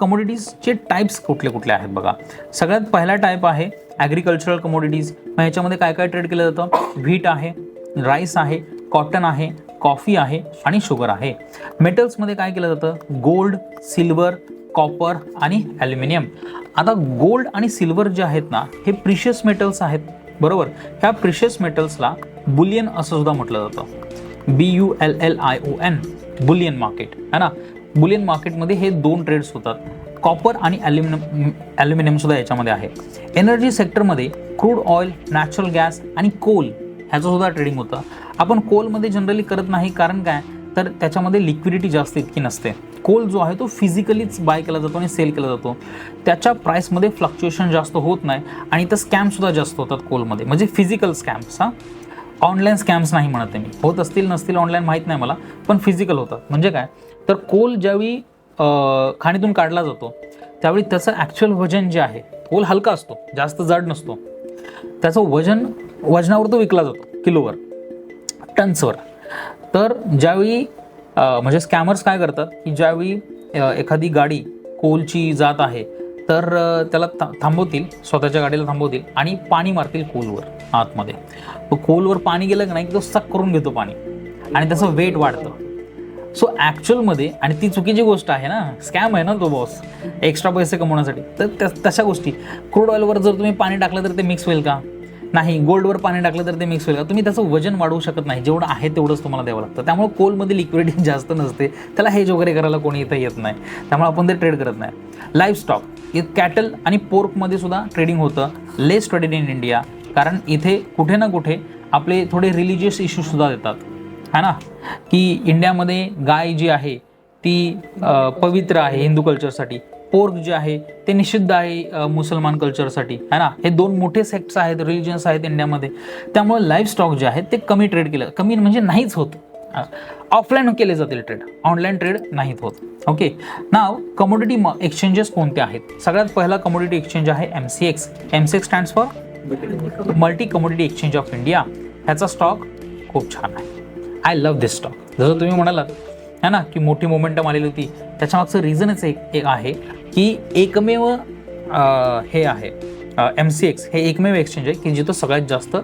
कमोडिटीजचे types कुठले कुठले आहेत बघा. सगळ्यात पहिला टाईप आहे ॲग्रिकल्चरल कमोडिटीज मग ह्याच्यामध्ये काय काय ट्रेड केलं जातं? व्हीट आहे राईस आहे कॉटन आहे कॉफी आहे आणि शुगर आहे. मेटल्समध्ये काय केलं जातं? गोल्ड सिल्वर कॉपर आणि ॲल्युमिनियम आता गोल्ड आणि सिल्वर जे आहेत ना हे प्रिशियस मेटल्स आहेत. बरोबर? ह्या प्रिशियस मेटल्सला बुलियन असं सुद्धा म्हटलं जातं. B U L L I O N bullion market है ना? बुलियन मार्केटमध्ये हे दोन ट्रेड्स होतात. कॉपर आणि ॲल्युमिनियम ॲल्युमिनियम सुद्धा याच्यामध्ये आहे. एनर्जी सेक्टरमध्ये क्रूड ऑइल नॅचरल गॅस आणि कोल ह्याचं सुद्धा ट्रेडिंग होतं. आपण कोलमध्ये जनरली करत नाही कारण काय? तर त्याच्यामध्ये लिक्विडिटी जास्त इतकी नसते. कोल जो आहे तो फिजिकलीच बाय केला जातो आणि सेल केला जातो. त्याच्या प्राईसमध्ये फ्लक्च्युएशन जास्त होत नाही आणि इथं स्कॅमसुद्धा जास्त होतात कोलमध्ये म्हणजे फिजिकल स्कॅम्स हां. ऑनलाईन स्कॅम्स नाही म्हणत आहे मी. होत असतील नसतील ऑनलाईन माहीत नाही मला पण फिजिकल होतात म्हणजे काय? तर कोल ज्यावेळी खाणीतून काढला जातो त्यावेळी त्याचं ॲक्च्युअल वजन जे आहे कोल हलका असतो जास्त जड नसतो. त्याचं वजन वजनावर तो विकला जातो किलोवर टन्सवर. तर ज्यावेळी म्हणजे स्कॅमर्स काय करतात की ज्यावेळी एखादी गाडी कोलची जात आहे तर त्याला था थांबवतील स्वतःच्या गाडीला थांबवतील आणि पाणी मारतील कोलवर आतमध्ये. कोलवर पाणी गेलं की नाही की तो सक करून घेतो पाणी. आणि त्याचं वेट वाढतं. सो ॲक्च्युअलमध्ये आणि ती चुकीची गोष्ट आहे ना स्कॅम आहे ना तो बॉस एक्स्ट्रा पैसे कमवण्यासाठी. तर तशा गोष्टी. क्रूड ऑइलवर जर तुम्ही पाणी टाकलं तर ते मिक्स होईल का? नाही गोल्डवर पाणी टाकलं तर ते मिक्स होईल. का तुम्ही त्याचं वजन वाढवू शकत नाही. जेवढं आहे तेवढंच तुम्हाला द्यावं लागतं. त्यामुळे कोलमध्ये लिक्विडिटी जास्त नसते. त्याला हेज वगैरे करायला कोणी इथं येत नाही. त्यामुळे आपण ते ट्रेड करत नाही. लाईफ स्टॉक कॅटल आणि पोर्कमध्ये सुद्धा ट्रेडिंग होतं. लेस ट्रेडेड इन इंडिया कारण इथे कुठे ना कुठे आपले थोडे रिलिजियस इश्यूसुद्धा येतात. है ना? की इंडियामध्ये गाय जी आहे ती पवित्र आहे हिंदू कल्चरसाठी पोर्क जे आहे ते निषिद्ध आहे मुसलमान कल्चरसाठी है ना? हे दोन मोठे सेक्ट्स आहेत रिलिजन्स आहेत इंडियामध्ये. त्यामुळे लाईफ स्टॉक जे आहेत ते कमी ट्रेड केलं. कमी म्हणजे नाहीच होत. ऑफलाईन केले जातील ट्रेड ऑनलाईन ट्रेड नाहीत होत. ओके नाव कमोडिटी एक्सचेंजेस कोणते आहेत? सगळ्यात पहिला कमोडिटी एक्सचेंज आहे M C X M C X stands for multi commodity exchange of India ह्याचा स्टॉक खूप छान आहे. आय लव्ह दिस स्टॉक जसं तुम्ही म्हणालात है ना की मोठी मोमेंटम आलेली होती. त्याच्यामागचं रिझनच एक एक आहे की एकमेव हे आहे एम सी एक्स हे एकमेव एक्सचेंज आहे की जिथं सगळ्यात जास्त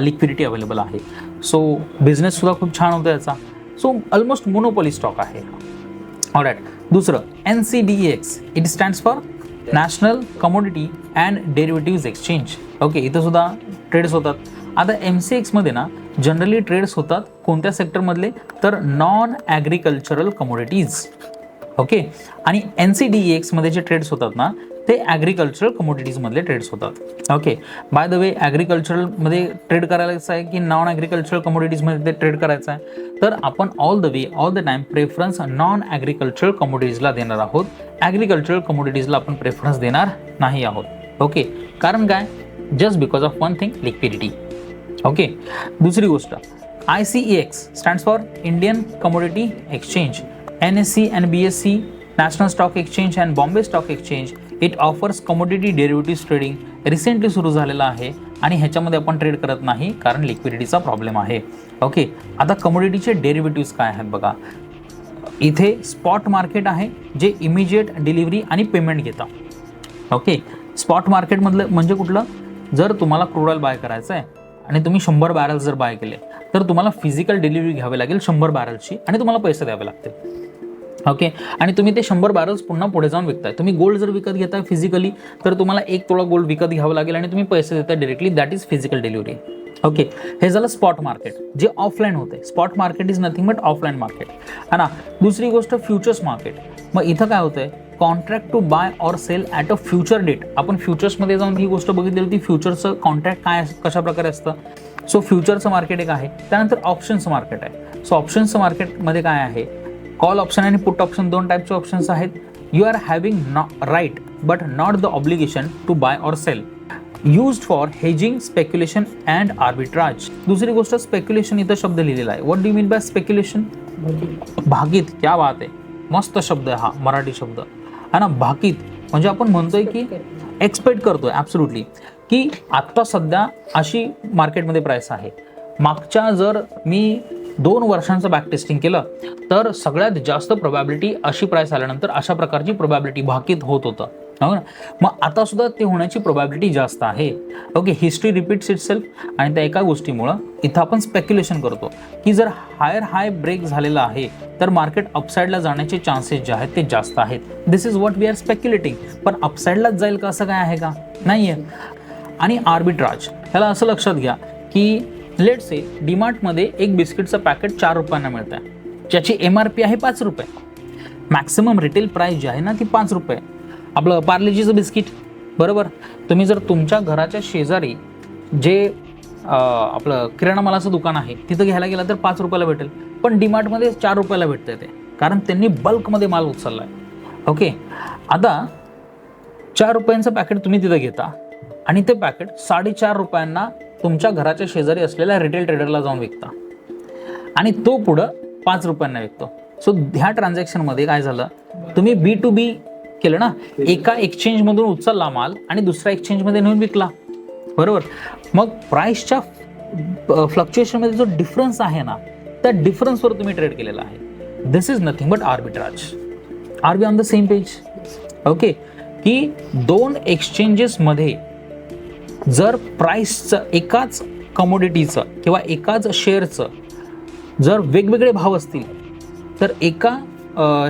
लिक्विडिटी अवेलेबल आहे. सो बिझनेससुद्धा खूप छान होतो याचा. सो ऑलमोस्ट मोनोपॉली स्टॉक आहे. ऑलराईट दुसरं N C D X it stands for national commodity and derivatives exchange okay इथं सुद्धा ट्रेड्स होतात. आता एम सी एक्समध्ये ना जनरली ट्रेड्स होतात कोणत्या सेक्टरमधले तर नॉन ॲग्रिकल्चरल कमोडिटीज ओके आणि एन सी डी एक्समध्ये जे ट्रेड्स होतात ना ते ॲग्रिकल्चरल कमोडिटीजमधले ट्रेड्स होतात. ओके बाय द वे ॲग्रिकल्चरलमध्ये ट्रेड करायचं आहे की नॉन ॲग्रिकल्चरल कमोडिटीजमध्ये ते ट्रेड करायचं आहे? तर आपण all the way all the time preference non agricultural कमोडिटीजला देणार आहोत. ॲग्रिकल्चरल कमोडिटीजला आपण प्रेफरन्स देणार नाही आहोत. ओके कारण काय? Just because of one thing liquidity okay. दुसरी गोष्ट. I C E X stands for Indian commodity exchange N S C and B S C national stock exchange and Bombay stock exchange it offers commodity derivative trading recently सुरू झालेलं आहे आणि ह्याच्यामध्ये आपण trade करत नाही कारण लिक्विडिटीचा प्रॉब्लेम आहे. ओके. आता कमोडिटीचे डेरिव्हेटिव्स काय आहेत बघा. इथे स्पॉट मार्केट आहे जे इमिजिएट डिलिव्हरी आणि पेमेंट घेतं. ओके. स्पॉट मार्केटमधलं म्हणजे कुठलं? जर तुम्हाला क्रूड ऑइल बाय करायचं आहे आणि तुम्ही शंभर बॅरल जर बाय केले तर तुम्हाला फिजिकल डिलिव्हरी घ्यावी लागेल शंभर बॅरलची आणि तुम्हाला पैसे द्यावे लागतील. ओके आणि तुम्ही ते शंभर बॅरल्स पुन्हा पुढे जाऊन विकताय. तुम्ही गोल्ड जर विकत घेताय फिजिकली तर तुम्हाला एक तोळा गोल्ड विकत घ्यावं लागेल आणि तुम्ही पैसे देताय directly that is physical delivery okay हे झालं स्पॉट मार्केट जे ऑफलाईन होते. Spot market is nothing but offline market है ना दुसरी गोष्ट फ्युचर्स मार्केट मग इथं काय होतंय? Contract to buy or sell at a future date आपण फ्युचर्समध्ये जाऊन ही गोष्ट बघितली होती. फ्युचरचं कॉन्ट्रॅक्ट काय अस- कशा प्रकारे असतं? सो फ्युचरचं मार्केट एक आहे. त्यानंतर ऑप्शन्स मार्केट आहे. सो ऑप्शन्सचं मार्केटमध्ये काय आहे? कॉल ऑप्शन आणि पुट ऑप्शन दोन टाईपचे ऑप्शन्स आहेत. You are having no right but not the obligation to buy or sell used for hedging speculation and arbitrage दुसरी गोष्ट स्पेक्युलेशन इथं शब्द लिहिलेला आहे. What do mean by speculation भागीत. क्या बात आहे. मस्त शब्द आहे हा मराठी शब्द. है ना भाकीत. म्हणजे आपण म्हणतोय की एक्सपेक्ट करतोय. ॲब्सोल्युटली की आत्ता सध्या अशी मार्केटमध्ये प्राईस आहे. मागच्या जर मी दोन वर्षांचं बॅक टेस्टिंग केलं तर सगळ्यात जास्त प्रोबॅबिलिटी अशी प्राईस आल्यानंतर अशा प्रकारची प्रोबॅबिलिटी भाकीत होत होतं. हो ना? मग आता सुद्धा ते होण्याची प्रोबॅबिलिटी जास्त आहे. Okay history repeats itself आणि त्या एका गोष्टीमुळं इथं आपण स्पेक्युलेशन करतो की जर हायर हाय ब्रेक झालेला आहे तर मार्केट अपसाईडला जाण्याचे चान्सेस जे आहेत ते जास्त आहेत. This is what we are speculating पण अपसाईडलाच जाईल का? असं काय आहे का? नाही आहे आणि आर्बिट्राज ह्याला असं लक्षात घ्या की लेट से डीमार्टमध्ये एक बिस्किटचं पॅकेट चार रुपयांना मिळतं आहे ज्याची एम आर पी आहे पाच रुपये. मॅक्सिमम रिटेल प्राईस जी आहे ना ती पाच रुपये. आपलं पार्लेजीचं बिस्किट. बरोबर? तुम्ही जर तुमच्या घराच्या शेजारी जे आपलं किराणा मालाचं दुकान आहे तिथं घ्यायला गेला तर पाच रुपयाला भेटेल. पण डीमार्टमध्ये चार रुपयाला भेटतं ते. कारण त्यांनी बल्कमध्ये माल उचलला आहे ओके? आता चार रुपयांचं पॅकेट तुम्ही तिथं घेता. आणि ते पॅकेट साडेचार रुपयांना तुमच्या घराच्या शेजारी असलेल्या रिटेल ट्रेडरला जाऊन विकता. आणि तो पुढं पाच रुपयांना विकतो. सो ह्या ट्रान्झॅक्शनमध्ये काय झालं? तुम्ही बी टू बी केलं ना एका एक्सचेंजमधून उचलला माल आणि दुसऱ्या एक्सचेंजमध्ये नेऊन विकला. बरोबर? मग प्राईसच्या फ्लक्च्युएशनमध्ये जो डिफरन्स आहे ना त्या डिफरन्सवर तुम्ही ट्रेड केलेला आहे. This is nothing but arbitrage are be on the same page okay की दोन एक्सचेंजेसमध्ये जर प्राईसचं एकाच कमोडिटीचं किंवा एकाच शेअरचं जर वेगवेगळे भाव असतील तर एका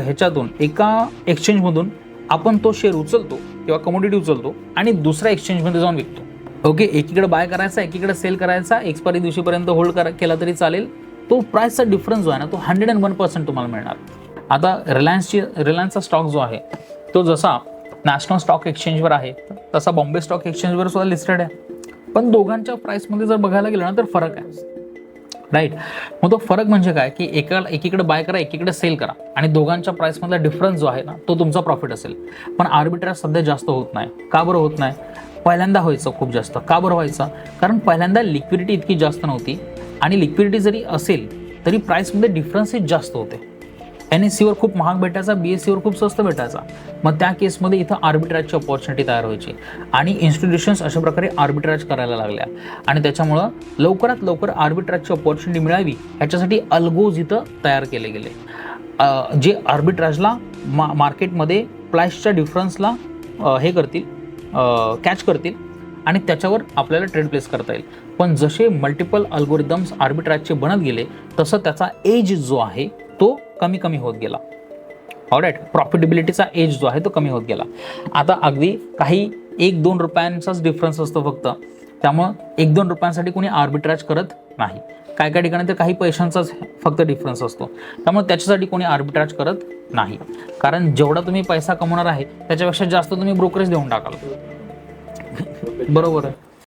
ह्याच्यातून एका एक्सचेंजमधून आपण तो शेअर उचलतो किंवा कमोडिटी उचलतो आणि दुसऱ्या एक्सचेंजमध्ये जाऊन विकतो. ओके एकीकडे बाय करायचा एकीकडे सेल करायचा एक्सपायरी दिवशीपर्यंत होल्ड करा केला तरी चालेल. तो प्राईसचा डिफरन्स जो आहे ना तो हंड्रेड अँड वन पर्सेंट तुम्हाला मिळणार. आता रिलायन्सची रिलायन्सचा स्टॉक जो आहे तो जसा नॅशनल स्टॉक एक्सचेंजवर आहे तसा बॉम्बे स्टॉक एक्सचेंजवर सुद्धा लिस्टेड आहे. पण दोघांच्या प्राईसमध्ये जर बघायला गेलं ना तर फरक आहे. राईट मग तो फरक म्हणजे काय? की एका एकीकडे बाय करा एकीकडे सेल करा. आणि दोघांच्या प्राईसमधला डिफरन्स जो आहे ना तो तुमचा प्रॉफिट असेल. पण आर्बिट्रेज सध्या जास्त होत नाही. का बरं होत नाही? पहिल्यांदा व्हायचं खूप जास्त. का बरं व्हायचं? कारण पहिल्यांदा लिक्विडिटी इतकी जास्त नव्हती. आणि लिक्विडिटी जरी असेल तरी प्राईसमध्ये डिफरन्सही जास्त होते. एन एस सीवर खूप महाग भेटायचा बी एस सीवर खूप स्वस्त भेटायचा. मग त्या केसमध्ये इथं आर्बिट्राजची ऑपॉर्च्युनिटी तयार व्हायची. आणि इन्स्टिट्यूशन्स अशा प्रकारे आर्बिट्राज करायला लागल्या. आणि त्याच्यामुळं लवकरात लवकर आर्बिट्राजची ऑपॉर्च्युनिटी मिळावी ह्याच्यासाठी अल्गोज इथं तयार केले गेले. जे आर्बिट्राजला मा मार्केटमध्ये प्राईसच्या डिफरन्सला हे करतील कॅच करतील. आणि त्याच्यावर आपल्याला ट्रेड प्लेस करता येईल. पण जसे मल्टिपल अल्गोरिदम्स आर्बिट्राजचे बनत गेले तसं त्याचा एज जो आहे तो कमी कमी होत गेला. ऑलराईट प्रॉफिटेबिलिटीचा एज जो आहे तो कमी होत गेला. आता अगदी काही एक दोन रुपयांचाच डिफरन्स असतो फक्त. त्यामुळं एक दोन रुपयांसाठी कोणी आर्बिट्राज करत नाही. काय काय ठिकाणी तर काही पैशांचाच फक्त डिफरन्स असतो. त्यामुळे त्याच्यासाठी कोणी आर्बिट्राज करत नाही. कारण जेवढा तुम्ही पैसा कमवणार आहे त्याच्यापेक्षा जास्त तुम्ही ब्रोकरेज देऊन टाकाल. बरोबर आहे.